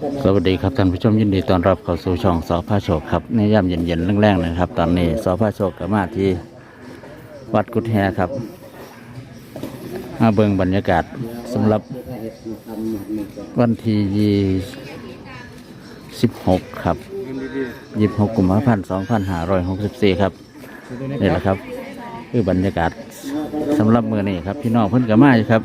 สวัสดีครับท่านผู้ชมยินดีต้อนรับเข้าสู่ช่องสอพระโชคครับในย่ำเย็นๆแรงๆนะครับ ตอนนี้สอพระโชคก็มาที่วัดกุฎแฮครับ มาเบิ่งบรรยากาศสำหรับวันที่ยี่สิบหกครับยี่สิบหกกุมภาพันธ์สองพันห้าร้อยหกสิบสี่ครับนี่แหละครับ คือบรรยากาศ สำหรับมือนี้ครับพี่น้องเพิ่นก็มาอยู่ครับ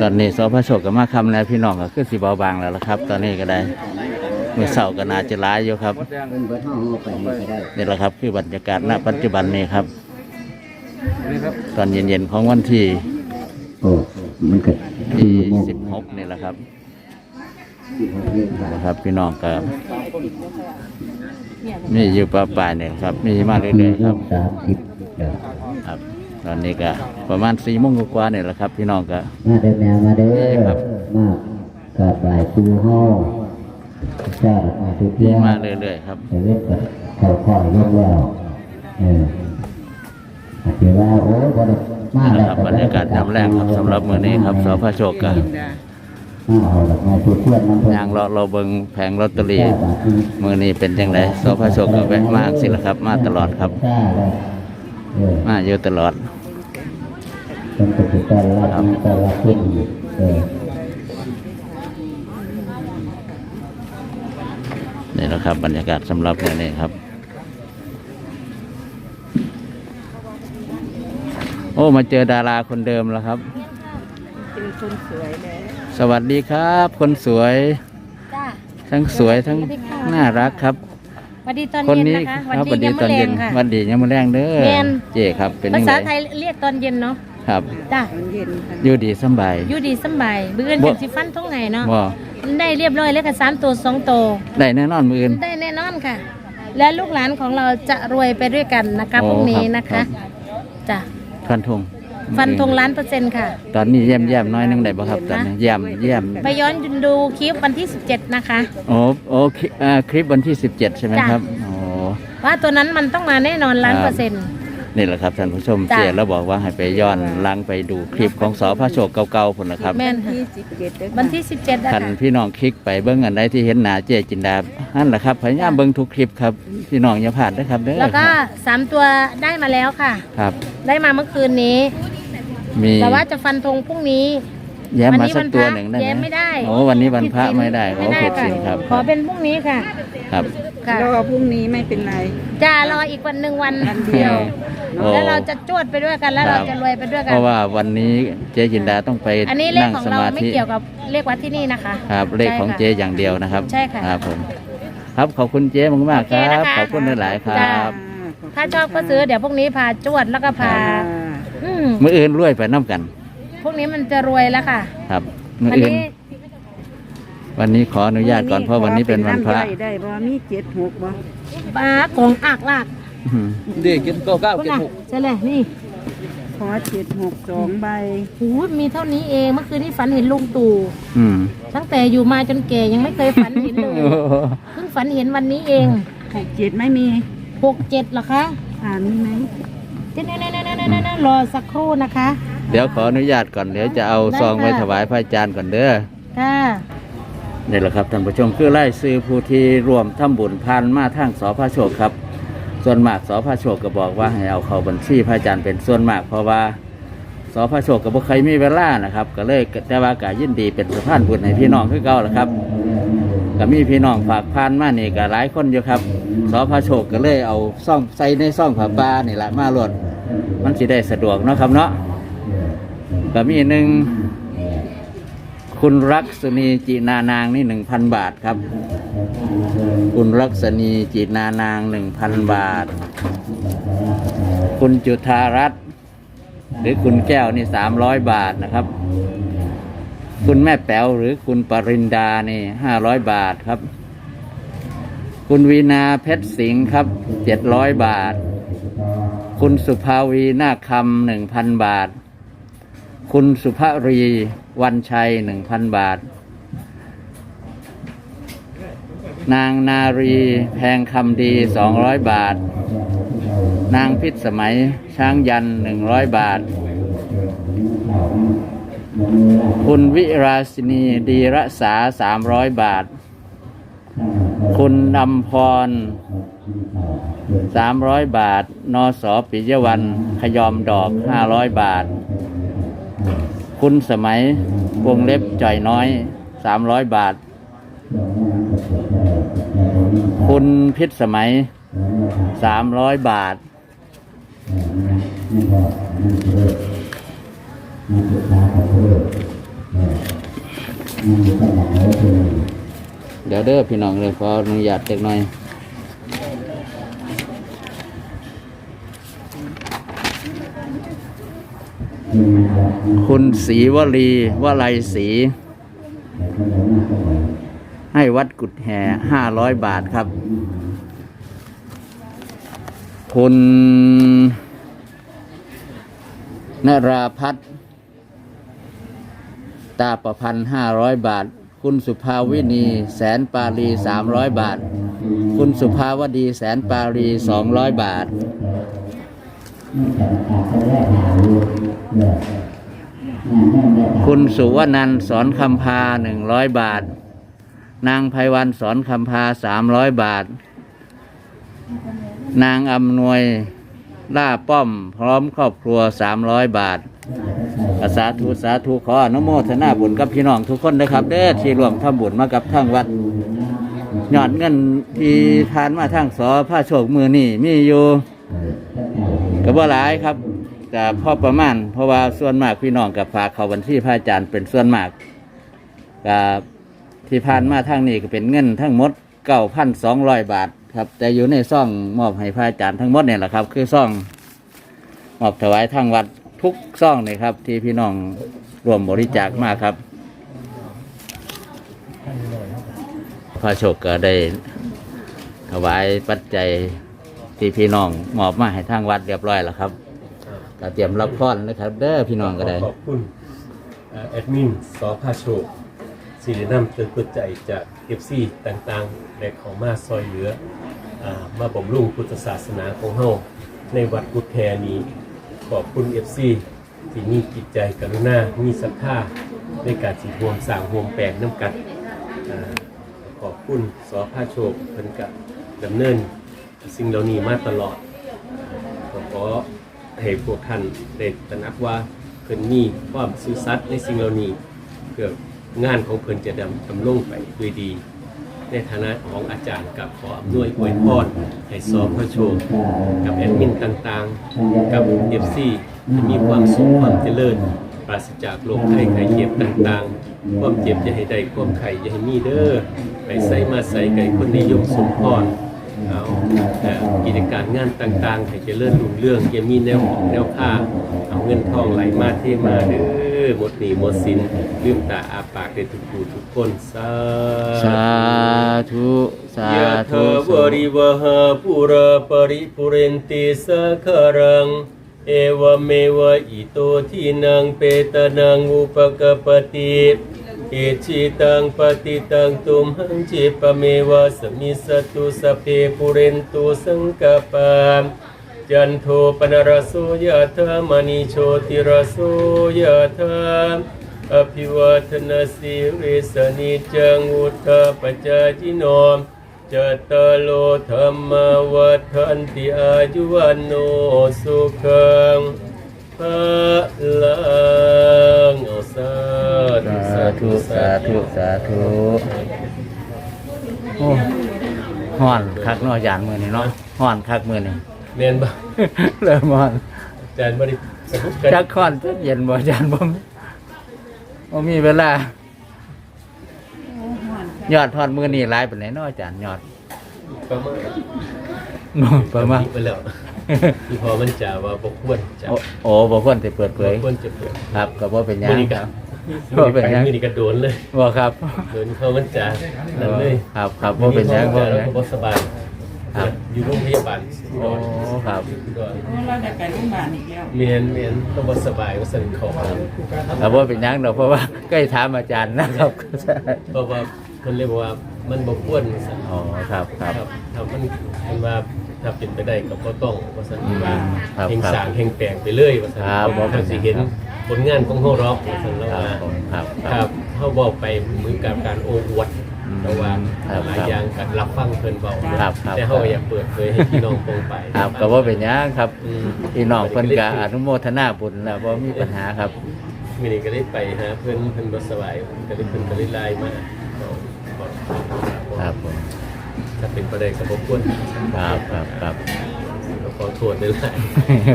ตอนนี้สพระโชคก็มาคำแล้วพี่น้องก็คือสีเบาบางแล้วละครับ ตอนนี้ก็ได้มือเสาร์ก็น่าจะร้ายอยู่ครับนี่แหละครับคือบรรยากาศณปัจจุบันนี้ครับ ตอนเย็นๆของวันที่ที่สิบหกนี่แหละครับนะครับพี่น้องก็มีอยู่ปลาปลาเนี่ยครับมีมาเรื่อยๆครับ ตอนนี้ก็ประมาณสี่โมงกว่าๆเนี่ยแหละครับ พี่น้องก็มาเด้อแมวมาเด้อครับมากกราบไหว้ครูห้องเจ้ามาทุกมีเที่ยงมาเรื่อยๆครับแต่เล่นกับเข้าข้อยกแล้วเอออาจจะว่าโอ้บ่ได้มานะแล้วครับบรรยากาศยามแรกครับสำหรับมื้อนี้ครับสพระโชคก็มาเอาดอกไม้ทุกเที่ยงน้ำเพิ่นยางเราเราเบิ่งแผงลอตเตอรี่เจ้าบาทนี้มือนี้เป็นจังไดสพระโชคก็แวะมาสิละครับ มาตลอดครับเจ้าเลยเออมาอยู่ ตลอดเป็นปฏิการรับมีแต่ละขึ้นอยู่เออนี่แหละครับบรรยากาศสำหรับมื้อนี้ครับ โอ้มาเจอดาราคนเดิมแล้วครับเจอคนสวยแล้วสวัสดีครับ คนสวย จ้าทั้งสวยทั้งน่ารักครับสวัสดีตอนคนเย็นนี้นะคะครับวันดีตอนเย็นค่ะวันดียังมาแรงเด้อแม่นเจครับเป็นภายังษาไงไทยเรียกตอนเย็นเนาะ ครับ จ้าอยู่ดีสำบาย อยู่ดีสำบายเบื้อนบ่เป็นสิฟันทุ่งไงเนาะบ่ได้เรียบร้อยแล้วค่ะสามตัวสองตัวได้แน่นอนมืออื่น ได้แน่นอนค่ะ และลูกหลานของเราจะรวยไปด้วยกันนะคะโอ้พรุ่งนี้ครับนะครัคะบ จ้ะฟันธงฟันธงล้านเปอร์เซ็นต์ค่ะ ตอนนี้แย้มแย้มๆน้อยนึงได้บ่ครับตอนนี้แย้มแย้มไปย้อนดูคลิปวันที่ 17 นะคะ โอ้โอ้คลิอ่าคลิปวันที่ 17 ใช่ไหมจ้ะครับโอ้ ว่าตัวนั้นมันต้องมาแน่นอนล้านครับเปอร์เซ็นต์ นี่แหละครับท่านผู้ชมจ้ะเจแล้วบอกว่าให้ไปย้อนหลังไปดูคลิปของสอพระโชคเก่าๆพุ่นนะครับ แม่นค่ะวันที่ 17นะคันคะพี่น้องคลิกไปเบิ้งอันใดที่เห็นหน้าเจจินดานั่นแหละครับพยายามเบิ้งทุกคลิปครับพี่น้องอย่าพลาดนะครับเด้อแล้วก็สามตัวได้มาแล้วค่ะ ครับ ได้มาเมื่อคืนนี้ มีแต่ว่าจะฟันธงพรุ่งนี้ แย้มวัมานี้สักตัวหนึ่งได้แย้มไหมไม่ได้โอ้วันนี้วันพระไม่ได้ขอไม่ได้ผิดค่ะศีลครับ ขอเป็นพรุ่งนี้ค่ะ ครับค่ะรอพรุ่งนี้ไม่เป็นไรจะรออีกวันหนึ่งวันวันเดียวโอ้แล้วเราจะจวดไปด้วยกันแล้วครัเราบจะรวยไปด้วยกัเพนราะว่าวันนี้เจจินดาต้องไปอันนี้เลขนั่งของสเรามาไม่ธิเกี่ยวกับเลขวัดที่นี่นะคะ ครับ เลขของเจใช่ค่ะอย่างเดียวนะครับ ใช่ค่ะครับผม ครับขอบคุณเจมากๆคโอเครันะบคะขอบคุณหลายๆครัจ้าบถ้าชอบก็ซื้อเดี๋ยวพรุ่งนี้พาจวดแล้วก็พาอืมมื้ออื่นรวยไปน้ำกัน พรุ่งนี้มันจะรวยแล้วค่ะ ครับมื้ออันอื่นนี้ วันนี้ขออนุญาตก่อนเพราะวันนี้เป็นวันพระได้บ่มีเจ็ดหกบ่ปลาของอากลากอืมเด็กกินเก้าเก้าคุณเจ็ดน่ะหกใช่เลยนี่ขอเจ็ดหกสองใบโอ้ยมีเท่านี้เองเมื่อคืนนี้ฝันเห็นลุงตู่อืมตั้งแต่อยู่มาจนแก่ยังไม่เคยฝันเห็นเลยเพิ่งฝันเห็นวันนี้เองหกเจ็ดไม่มีหกเจ็ดเหรอคะอ่านมีไหมเดี๋ยวๆๆๆๆรอสักครู่นะคะ เดี๋ยวขออนุญาตก่อนเดี๋ยวจะเอาได้ซองไปค่ะถวายพระอาจารย์ก่อนเด้อค่ะนี่แหละครับท่านผู้ชมคือไล่ซื้อผู้ที่รวมทำบุญพันมาทางสอพระโชคครับ ส่วนมากสอพระโชคก็บอกว่าให้เอาเข้าบัญชีพระอาจารย์เป็นส่วนมากเพราะว่าสอพระโชคก็บ่เคยมีเวลานะครับ ก็เลยแต่ว่ากายินดีเป็นสะพานบุญให้พี่น้องคือเก่าแหละครับก็มีพี่น้องฝากพันมานี่ก็หลายคนอยู่ครับสอพระโชคก็เลยเอาซ่องใส่ในซ่องผ้าป่านี่แหละมาลวดมันสิได้สะดวกเนาะครับเนาะ ก็มีหนึ่งคุณรักษณีจีนานางนี่หนึ่งพันบาทครับ คุณรักษณีจีนานางหนึ่งพันบาท คุณจุธารัตน์หรือคุณแก้วนี่สามร้อยบาทนะครับ คุณแม่แป๋วหรือคุณปรินดานี่ห้าร้อยบาทครับ คุณวีนาเพชรสิงห์ครับเจ็ดร้อยบาท คุณสุภาวีนาคคำหนึ่งพันบาท คุณสุภรีวันชัยหนึ่งพันบาท นางนารีแพงคำดีสองร้อยบาท นางพิษสมัยช้างยันหนึ่งร้อยบาท คุณวิราชินีดีรักษาสามร้อยบาท คุณนำพรสามร้อยบาทนสปิยวันขยอมดอกห้าร้อยบาท คุณสมัยวงเล็บจ่อยน้อยสามร้อยบาท คุณพิษสมัยสามร้อยบาท เดี๋ยวเด้อพี่น้องเลยขออนุญาตเล็กน้อย คุณศรีวลีวลัยศรีให้วัดกุดแห่ห้าร้อยบาทครับ คุณนราพัฒน์ตาประพันธ์ห้าร้อยบาท คุณสุภาวินีแสนปาลีสามร้อยบาท คุณสุภาวดีแสนปาลีสองร้อยบาท คุณสุวนันสอนคำพาหนึ่งร้อยบาท นางไพวันสอนคำพาสามร้อยบาท นางอำนวยล่าป้อมพร้อมครอบครัวสามร้อยบาทสาธุสาธุขออนุโมทนาบุญกับพี่น้องทุกคนนะครับ เด้อที่ร่วมทำบุญมากับทางวัดยอดเงินที่ทานมาทางสอผ้าโชคมือนี่มีอยู่ ก็บ่หลายครับแต่พอประมาณ เพราะว่าส่วนมากพี่น้องกับฝากเขาบัญชีพระอาจารย์เป็นส่วนมากกับที่ผ่านมาทางนี้ก็เป็นเงินทั้งหมดเก้าพันสองร้อยบาท ครับ แต่อยู่ในซ่องมอบให้พระอาจารย์ทั้งหมดเนี่ยแหละครับ คือซ่องมอบถวายทางวัดทุกซ่องเลยครับ ที่พี่น้องรวมบริจาคมากครับ พระโชคก็ได้ถวายปัจจัย ที่พี่น้องมอบมาให้ทางวัดเรียบร้อยแล้วครับก็เตรียมรับพรนะครับ เด้อพี่น้องก็ได้ขอบคุณเอ่อแอดมินสอพาโชคสิรินำเตือนเปิดใจจากเอฟซีต่างๆและของมาซอยเหลืออ่ามาบ่มรุ่งพุทธศาสนาของเฮาในวัดกุดแทนี้ ขอบคุณเอฟซีที่มีจิตใจกรุณา มีศรัทธาในการสิห่วมสร้างห่วมแปลงน้ำกันอ่าขอบคุณสอพาโชคเพิ่นกับดำเนิน สิ่งเหล่านี้มาตลอดก็ขอให้พวกท่านได้ตระหนักว่าเพิ่นมีความซื่อสัตย์ในสิ่งเหล่านี้เพื่องานของเพิ่นจะดำดำลงไปด้วยดี ในฐานะของอาจารย์กับขออำนวยอวยพรให้สอบพระโชคกับแอดมินต่างๆ กับเอฟซีที่มีความสุขความเจริญปราศจากโรคไข้ไข้เจ็บต่างๆ ความเจ็บอย่ให้ได้ความไข้อย่ให้มีเด้อไปใส่มาใส่ไก่คนนิยมสมพรเอาเอ่อ กิจการงานต่างๆให้เจริญรุ่งเรื่องอย่ามีแนวของแนวค่าเอาเงินทองไหลมาเทมาเด้อหมดหนี้หมดสินลืมตาอาปากได้ทุกผู้ทุกคนสาสาธุสายะธุเธอบริวหาปุระปริปุเรนติสะคารัง เอวเมวะอิโตทินังเปตนังอุปกปติ อิชิตังปฏิตังตุมหังจิปะเมวะสมิสตุสเพปุเรนตุสังกปามจันโทปนรสโสยะธามณิโชติรสโสยะธาอภิวาทนาสิริสนิจังอุทธาปจาจิโนมจตโลธรรมวัฏันติอายุวันโนสุขังพลังาธุสาธุโอ้ห่อนคักเนาะอาจารย์มือนี่เนาะห่อนคักมือนี่ เรียนบ่เริ่มห่อน อาจารย์บ่ได้สรุปกันจักค่อนจักเย็นบ่อาจารย์ผมบ่มีเวลา ยอดทอดมือนี่หลายปานไหนเนาะอาจารย์ยอด ประมาณประมาณไปแล้วที่พอมันจะว่าบ่ควรจะโอ้โอ้บ่ควรสิเปิดเผบ่ยควรจะเปิดครับก็บ่เป็นหยัมื้องนี้ก็บ่เป็นหยังมื้อนี้ก็โดนเลยบ่ครับโดนเข้ามันจะนั่นเลยครับครับบ่เป็นหยังบ่บ่เป็นหยังบ่สบายครับอยู่โรงพยาบาลโอ้ครับเราได้ไปโรงพยาบาลอีกแล้วเมียนเมียนต้องบ่สบายว่าสั่นเขาครับบ่เป็นหยังดอกเพราะว่าใกล้ถามอาจารย์นะครับเพราะว่า มันเรียกว่ามันบ่ควรสั่นอ๋อครับครับครับถ้ามันมันว่าถ้าเป็นไปได้ก็บ่ต้องว่าสั่นว่าครับแห่งครับสร้างแห่งแปลงไปเลยว่าสั่นครับบ่เป็นถ้าสิเห็นครับโมลงานของเฮาหรอกสันแล้วครับว่า ผมครับคครัรับบเฮาเว้าไปเหมือนกับการโอ้อวดอืมแต่ว่าครับหลายอย่างก็รับฟังเพิ่นเว้าครับครับ แต่เฮาก็อยากเปิดเผยให้พี่น้องโปร่งไปครับก็ว่าเป็นหยังครับอืมพี่น้องเพิ่นก็อนุโมทนาบุญแล้วบ่มีปัญหาครับมินี่ก็ได้ไปหาเพิ่นเพิ่นบ่สบายก็ได้เพิ่นก็ได้ไลน์มาบอกบอก ครับผมถ้าเป็นประเด็นกับรบกวนครับครับครับก็ขอโทษด้วยหลาย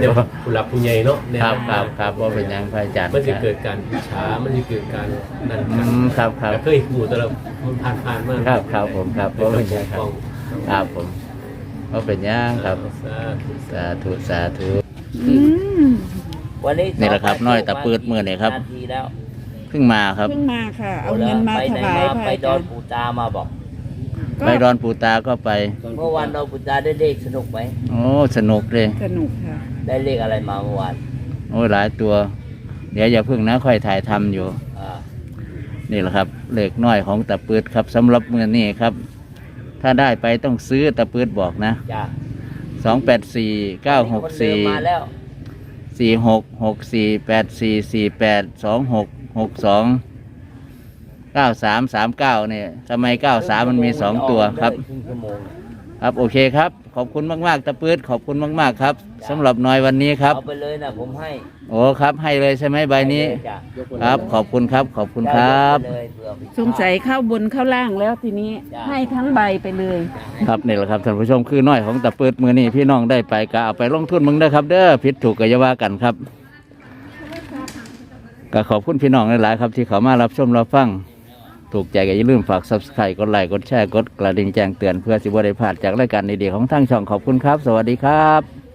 เดี๋ยวผู้หลักผู้ใหญ่เนาะแนะครับครับครับว่าเป็นหยังพระอาจารย์มันจะเกิดการอิจฉามันจะเกิดการนั่นอืกันมครับครับแต่เคยหูแต่ละมันผ่านผ่านๆมาครับครับผมครับเป็นว่าต้เป็อนงหยังคปรักบป้องครับผมว่าเป็นหยังครับสาธุสาธุสาธุวันนี้นี่แหละครับน้อยตะปืดมือนี่ครับนาทีแล้ว เพิ่งมาครับ เพิ่งมาค่ะ เอาเงินมาไปถไหนวายมาพระไปอาดจาอรนย์ปูตามาบอก ไปดอนปูตาก็ไป เมื่อวานดอนปูตาได้เลขสนุกไหมโอ้สนุกเลยสนุกค่ะ ได้เลขอะไรมาเมื่อวานโอ้หลายตัว เดี๋ยวอย่าเพิ่งนะค่อยถ่ายทำอยู่ อ่านี่แหละครับเลขน้อยของตะปืดครับสำหรับมือนี้ครับ ถ้าได้ไปต้องซื้อตะปืดบอกนะจ้าสองแปดสี่เก้าหกคนเดิสี่ มมาแล้ว สี่หกหกสี่แปดสี่สี่แปดสองหก หกสองเก้าสามสามเก้าเนี่ยทำไมเก้าสามมันมีสองตัวครับ ครึ่งชั่วโมงครับโอเคครับ ขอบคุณมากๆตะปืดขอบคุณมากๆครับสำหรับน้อยวันนี้ครับ เอาไปเลยนะผมให้โอ้ครับ ให้เลยใช่ไหมใบนี้ ให้เลยจ้ะครับ ขอบคุณครับ ขอบคุณครับ ได้ยกไปเลยเผื่อไป สงสัยเข้าบนเข้าล่างแล้วทีนี้ให้ทั้งใบไปเลย ครับนี่แหละครับท่านผู้ชมคือน้อยของตะปืดมือนี้พี่น้องได้ไปก็เอาไปลงทุนมึงได้อครับ เด้อผิดถูกก็อย่าว่ากันครับ ก็ขอบคุณพี่น้องหลายๆครับที่เขามารับชมรับฟังถูกใจก็อย่าลืมฝาก subscribe กดไลค์กดแชร์กดกระดิ่งแจ้งเตือนเพื่อสิบวได้พลาดจากรายการดีๆของทางช่องขอบคุณครับ สวัสดีครับ